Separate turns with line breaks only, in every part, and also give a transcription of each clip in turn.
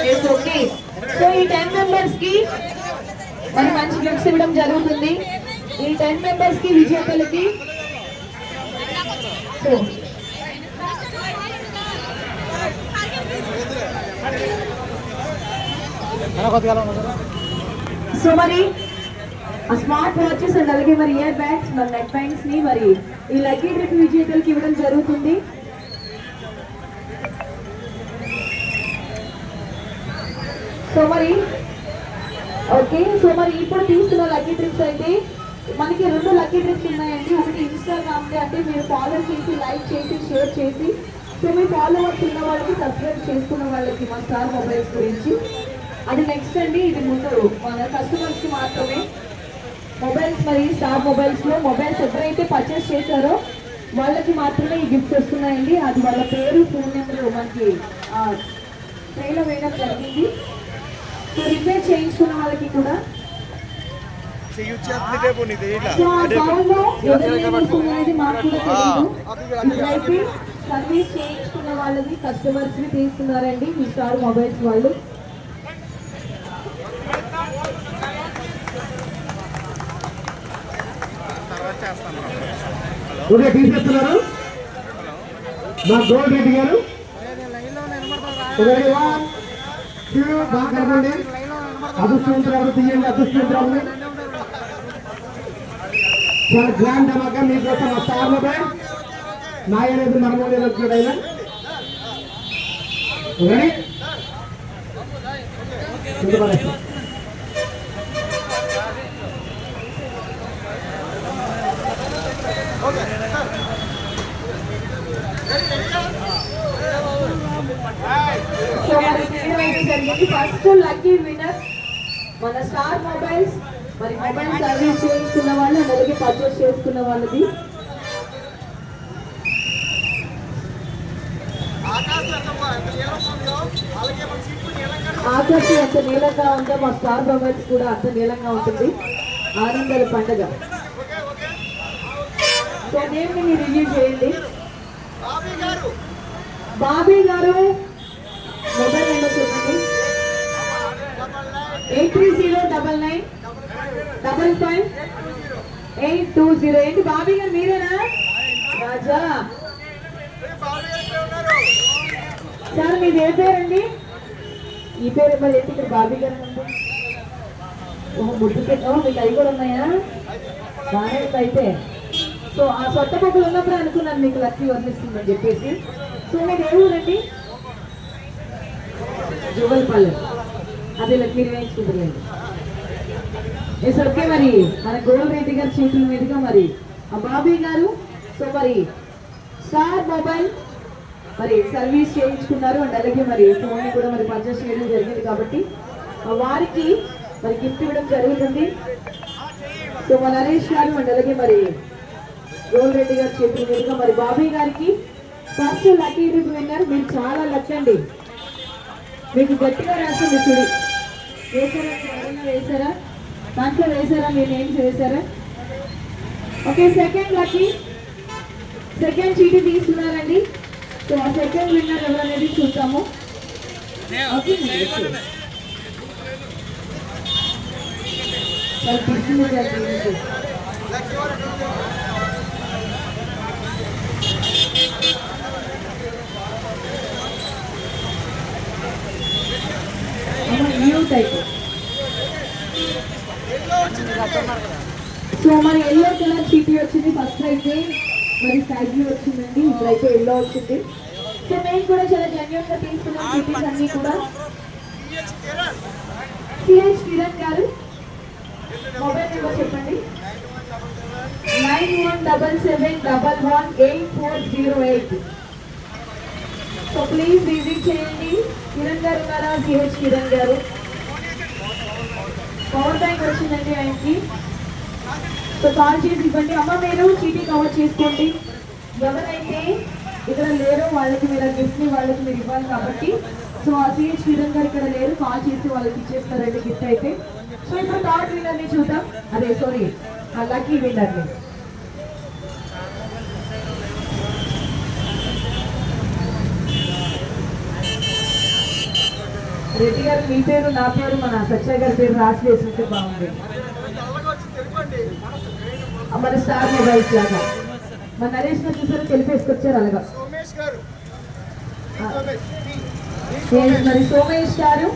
Yes, okay. So ఈ ten మెంబర్స్కి మరి మంచి గిఫ్ట్స్ ఇవ్వడం జరుగుతుంది ఈ టెన్ మెంబర్స్కి విజేతలకి సో సో మరి ఆ స్మార్ట్ వాచెస్ అండ్ అలాగే మరి ఇయర్ బ్యాగ్స్ మరి నెక్ బ్యాండ్స్ని మరి ఈ లక్కీ ట్రిప్ విజేతలకు ఇవ్వడం జరుగుతుంది. సో మరి ఓకే సో మరి ఇప్పుడు తీసుకున్న లక్కీ ట్రిప్స్ అయితే మనకి రెండు లక్కీ ట్రిప్స్ ఉన్నాయండి. ఒకటి ఇన్స్టాగ్రామ్ అంటే మీరు ఫాలో చేసి లైక్ చేసి షేర్ చేసి సో మీ ఫాలోవర్స్ ఉన్న వాళ్ళకి సబ్స్క్రైబ్ చేసుకున్న వాళ్ళకి మా స్టార్ మొబైల్స్ గురించి. అది నెక్స్ట్ అండి. ఇది ముందు మన కస్టమర్స్కి మాత్రమే. మొబైల్స్ మరి స్టార్ మొబైల్స్లో మొబైల్స్ ఎవరైతే పర్చేస్ చేశారో వాళ్ళకి మాత్రమే ఈ గిఫ్ట్స్ వస్తున్నాయండి. అది వాళ్ళ పేరు ఫోన్ నెంబర్ మనకి ట్రైలో వేయడం జరిగింది. సో రిపేర్ చేయించుకున్న వాళ్ళకి కూడా. సో ఆ కాలంలో ఎవరు చేయించుకున్నది మాకు కూడా తెలియదు ఇప్పుడైతే సర్వీస్ చేయించుకున్న వాళ్ళది కస్టమర్స్ని తీసుకున్నారండి. మీ స్టార్ మొబైల్స్ వాళ్ళు.
ఓకే తీసేస్తున్నారు మా గోల్డ్ రెడ్డి గారు. బాగా కలపండి అదృష్టవంతురాలు తీయండి అదృష్టవంతురాలు. చాలా గ్రాండ్ ధమాకా మీకోసం స్టార్ మొబైల్ నాయనేది వచ్చాడు ఆయన. రెడీ కింద పడేస్తాం.
సో మరి తీయడం అయితే జరిగింది ఫస్ట్ లక్కీ విన్నర్ మన స్టార్ మొబైల్స్ మరి మొబైల్ సర్వీస్ చేయించుకున్న వాళ్ళు అలాగే పర్చేస్ చేసుకున్న వాళ్ళది ఆకాశం ఎంత నీలంగా ఉందో మా స్టార్ మొబైల్స్ కూడా అంత నీలంగా ఉంటుంది. ఆనందాల పండగ. మీరు రివ్యూ చేయండి. బాబీ గారు. మొబైల్ నెంబర్ చెప్పండి eight three zero double nine double five eight two zero. ఏంటి బాబీ గారు మీరేనా? రాజా. సార్ మీది ఏ పేరండి? ఈ పేరు మరి ఏంటి ఇక్కడ బాబీ గారు ఓహో ముద్దు పెట్టి ఓ మీకు అవి కూడా ఉన్నాయా? బాగానే అయితే. సో ఆ సొట్ట పొక్కలు ఉన్నప్పుడు అనుకున్నాను మీకు లక్కీ వర్ణిస్తుందని చెప్పేసి. సో మీరు ఏ ఊరండి? జువల్పల్లి అదే లక్కీ వేయించుకుంటున్నాండి ఎస్ ఓకే మరి? మన గోల్ రెడ్డి గారి చేతుల మీదుగా మరి. ఆ బాబీ గారు సో మరి స్టార్ మొబైల్ మరి సర్వీస్ చేయించుకున్నారు. అండ్ అలాగే మరి ఫోన్ కూడా మరి పర్చేస్ చేయడం జరిగింది కాబట్టి వారికి మరి గిఫ్ట్ ఇవ్వడం జరుగుతుంది. సో మన నరేష్ గారు అండ్ అలాగే మరి గోల్ రెడ్డి గారి చేతుల మీదుగా. మరి బాబీ గారికి ఫస్ట్ లక్కీ రిప్ విన్నర్ మీరు చాలా లక్కండి మీకు గట్టిగా రాస్తుంది చూడు వేసారా ఎవరైనా వేసారా దాంట్లో వేసారా మీరు ఏం చేశారా? ఓకే సెకండ్ లక్కీ సెకండ్ చీటీ తీసుకున్నారండి. సో ఆ సెకండ్ విన్నర్ ఎవరనేది చూద్దాము. ఓకే. సార్ తీసుకున్నారు కదా, న్యూ టైప్. సో మరి ఎల్లో కలర్ చీటీ వచ్చింది ఫస్ట్ అయితే. మరి స్కై బ్లూ వచ్చిందండి ఇప్పుడైతే ఎల్లో వచ్చింది. సో మేము కూడా చాలా జెన్యున్గా తీసుకున్నాం సిటీస్ అన్ని కూడా. సిహెచ్ కిరణ్ గారు మొబైల్ నెంబర్ చెప్పండి. Nine one double seven double one eight four zero eight. So please visit చేయండి. కిరణ్ గారు ఉన్నారా? సిహెచ్ కిరణ్ గారు. పవర్ బ్యాంక్ వచ్చిందండి ఆయనకి. సో కాల్ చేసి ఇవ్వండి. అమ్మ మీరు చీటీ కవర్ చేసుకోండి. ఎవరైతే ఇక్కడ లేరో వాళ్ళకి మీరు ఆ గిఫ్ట్ని వాళ్ళకి మీరు ఇవ్వాలి కాబట్టి. సో ఆ సిహెచ్ కిరణ్ గారు ఇక్కడ లేరు. కాల్ చేసి వాళ్ళకి ఇచ్చేస్తారండి గిఫ్ట్ అయితే. సో ఇప్పుడు థర్డ్ విన్నర్ని చూద్దాం. అదే సారీ ఆ లక్కీ విన్నర్ని రెడ్డి గారు మీ పేరు నా పేరు మన సత్య గారి పేరు రాసి వేసుకుంటే బాగుంది. మన స్టార్ మొబైల్స్ లాగా. మన నరేష్ గారు చూసారు తెలిపేసుకొచ్చారు అలాగా. మరి సోమేష్ గారు?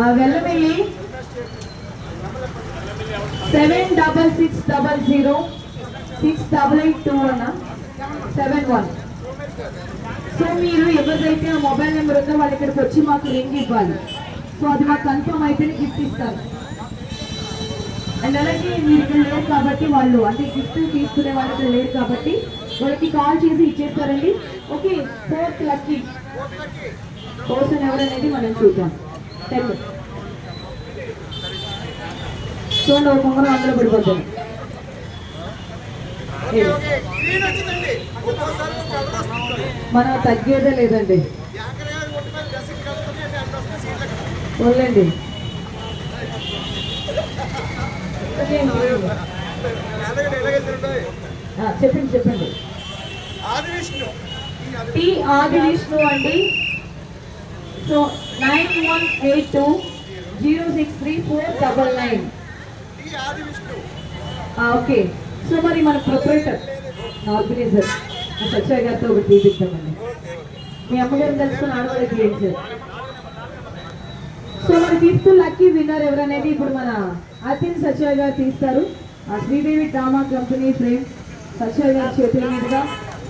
ఆ, Vellamelli. Seven double six double zero six double eight two one seven one. So మీరు ఎవరిదైతే ఆ మొబైల్ నెంబర్ ఉందో వాళ్ళు ఇక్కడికి వచ్చి మాకు రింగ్ ఇవ్వాలి. సో అది మాకు కన్ఫర్మ్ అయితేనే గిఫ్ట్ ఇస్తారు. అండ్ అలాగే మీరు ఇక్కడ లేరు కాబట్టి వాళ్ళు అంటే గిఫ్ట్ తీసుకునే వాళ్ళు ఇక్కడ లేరు కాబట్టి వాళ్ళకి కాల్ చేసి ఇచ్చేస్తారండి. Okay fourth lucky. పర్సన్ ఎవరనేది మనం చూద్దాం. టెన్. చూడండి ఒక కొంగరం అందులో పడిపోతాను
ఎలాగ ఎలాగ తిరుగుతాయి?
ఆ, చెప్పండి చెప్పండి. టి ఆది విష్ణు అండి so nine one eight two zero six three four double nine okay. So మరి మన ప్రొపరేటర్ ఆర్గనైజర్ సత్య గారితో ఒకటి చూపిస్తామండి మీ అమ్మగారిని తెలుసుకుని ఆడవాళ్ళకి ఏం సార్ సో మరి ఫిఫ్త్ లక్కీ విన్నర్ ఎవరనేది ఇప్పుడు మన అతిన్ సత్య గారు తీస్తారు. ఆ Sridevi drama company fame Satya గారి చేతుల మీదుగా.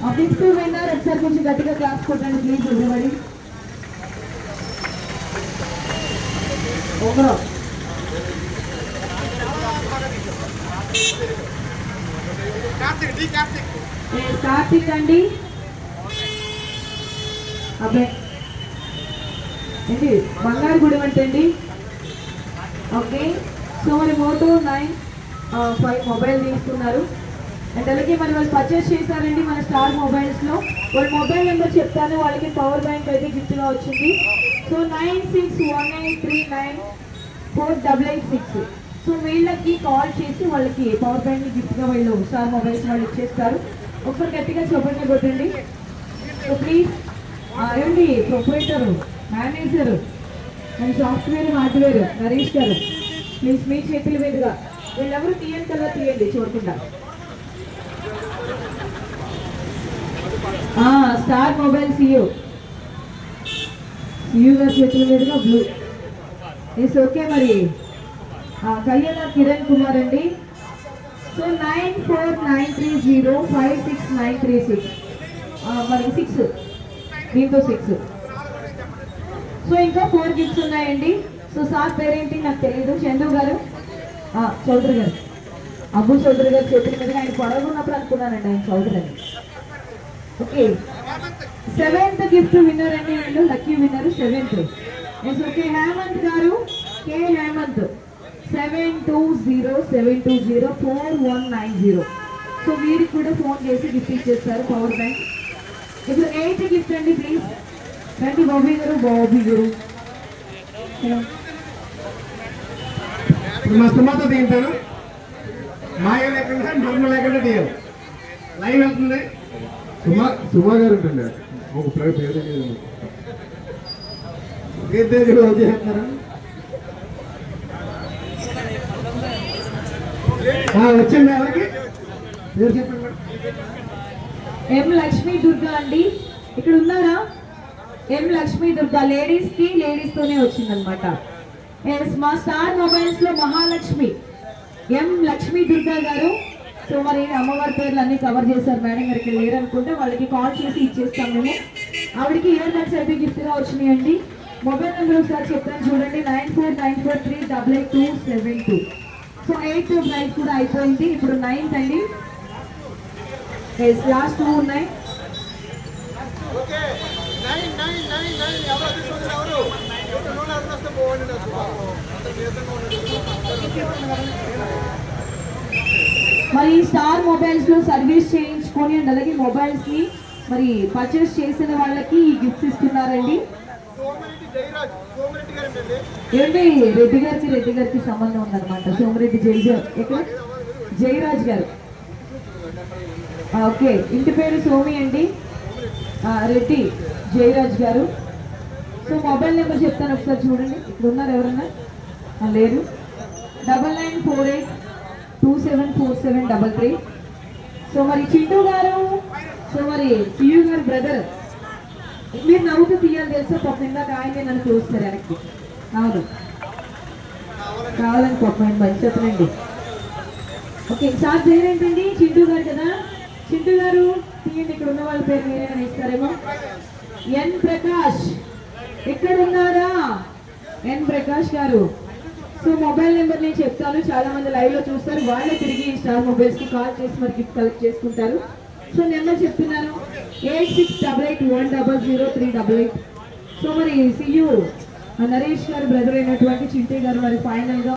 ఆ ఫిఫ్త్ విన్నర్ ఒకసారి కొంచెం గట్టిగా క్లాస్ కొట్టండి ప్లీజ్ ఇవ్వబడి ఓవరాల్
కార్తిక్.
అండి? అబ్బాయి ఏంటి? బంగారు గుడి అంటే అండి ఓకే. సో మరి మోటో నైన్ ఫైవ్ మొబైల్ తీసుకున్నారు. అండ్ అలాగే మరి వాళ్ళు పర్చేస్ చేశారండి మన స్టార్ మొబైల్స్లో వాళ్ళ మొబైల్ నెంబర్ చెప్తాను. వాళ్ళకి పవర్ బ్యాంక్ అయితే గిఫ్ట్గా వచ్చింది. So nine six one eight three nine four double eight six. So వీళ్ళకి కాల్ చేసి వాళ్ళకి పవర్ బ్యాంక్ గిఫ్ట్గా వీళ్ళు స్టార్ మొబైల్స్ వాళ్ళు ఇచ్చేస్తారు. ఒకసారి గట్టిగా చెప్పండి కొట్టండి. సో ప్లీజ్ ఏమండి proprietor manager and software hardware Naresh గారు ప్లీజ్ మీ చేతుల మీదుగా. వీళ్ళెవరు తీయని కల్లా తీయండి చూడకుండా. స్టార్ మొబైల్ సియూ సియూ గారి చేతుల మీదుగా బ్లూ. ఇట్స్ ఓకే మరి. కయ్యల కిరణ్ కుమార్ అండి. So nine four nine three zero five six nine three six. మరి సిక్స్. దీంతో సిక్స్. సో ఇంకా ఫోర్ గిఫ్ట్స్ ఉన్నాయండి. సో సార్ పేరేంటి? నాకు తెలియదు చందు గారు. చౌదరి గారు. అబ్బు చౌదరి గారు చేతుల మీద ఆయన పొడవున్నప్పుడు అనుకున్నానండి ఆయన చౌదరి అని. ఓకే. సెవెంత్ గిఫ్ట్ విన్నర్ అండి వీళ్ళు. Lucky winner seventh. Okay Hemanth గారు. K Hemanth. Seven two zero seven two zero four one nine zero so వీరికి కూడా ఫోన్ చేసి గిఫ్ట్ ఇచ్చేస్తారు పవర్ బ్యాంక్ ఇప్పుడు ఎయిత్ గిఫ్ట్ అండి ప్లీజ్ రండి బాబీ గారు బాబీ గారు.
మా సుమతో తీయించాను మాయ లేకుండా డొమ్మ లేకుండా తీయాలి లైవ్ వెళ్తుంది. సుమా సుమా గారు ఉంటుంది ఒక పేరు పేరు తెలియదు కీర్తి లవ్ చేస్తున్నారా ఆ, వచ్చింది ఎవరికి?
ఎం లక్ష్మీ దుర్గా అండి. ఇక్కడ ఉన్నారా? ఎం లక్ష్మీ దుర్గా లేడీస్కి లేడీస్ తోనే వచ్చిందనమాట ఎస్ మా స్టార్ మొబైల్స్లో మహాలక్ష్మి. ఎం లక్ష్మీ దుర్గా గారు. సో మరి అమ్మవారి పేర్లు అన్ని కవర్ చేశారు మేడం గారికి లేరనుకుంటే వాళ్ళకి కాల్ చేసి ఇచ్చేస్తాం మేము. ఆవిడకి ఇయర్ బడ్స్ అయితే గిఫ్ట్గా వచ్చినాయండి మొబైల్ నెంబర్ ఒకసారి చెప్తాను చూడండి. Nine four nine four three double eight two seven two. So eight nine కూడా అయిపోయింది. ఇప్పుడు నైన్త్ అండి. లాస్ట్ టూ ఉన్నాయి.
ఓకే నైన్ ఎవరు
మరి స్టార్ మొబైల్స్లో సర్వీస్ చేయించుకొని అండ్ అలాగే మొబైల్స్ని మరి పర్చేస్ చేసిన వాళ్ళకి ఈ గిఫ్ట్స్ ఇస్తున్నారండి. ఏంటి? రెడ్డి గారికి రెడ్డి గారికి సంబంధం ఉందన్నమాట. సోమిరెడ్డి జై ఎక్కడ జయరాజ్ గారు. ఓకే. ఇంటి పేరు సోమి అండి. రెడ్డి జయరాజ్ గారు. సో మొబైల్ నెంబర్ చెప్తాను ఒకసారి చూడండి. ఇక్కడ ఉన్నారు ఎవరన్నా లేదు. లేరు double nine four eight two seven four seven double three. So మరి చింటూ గారు సో మరి పియూ గారు బ్రదర్. మీరు నవ్వుతూ తీయాలి తెలుసా? పాపం ఇందాక ఆయనే నన్ను చూస్తారు వెనక్కి. అవును. కావాలని పాపం మంచి చెప్పనండి. ఓకే సార్ పేరేంటండి? చింటూ గారు కదా? చింటూ గారు తీయండి ఇక్కడ ఉన్న వాళ్ళ పేరు మీరేమైనా ఇస్తారేమో ఎన్ ప్రకాష్. ఇక్కడ ఉన్నారా ఎన్ ప్రకాష్ గారు. సో మొబైల్ నెంబర్ నేను చెప్తాను. చాలా మంది లైవ్లో చూస్తారు. వాళ్ళే తిరిగి స్టార్ మొబైల్స్కి కాల్ చేసి మరి గిఫ్ట్ కలెక్ట్ చేసుకుంటారు. సో నెంబర్ చెప్తున్నాను eight six double eight one double zero three double eight. So మరి సియు నరేష్ గారు బ్రదర్ అయినటువంటి చింటే గారు మరి ఫైనల్గా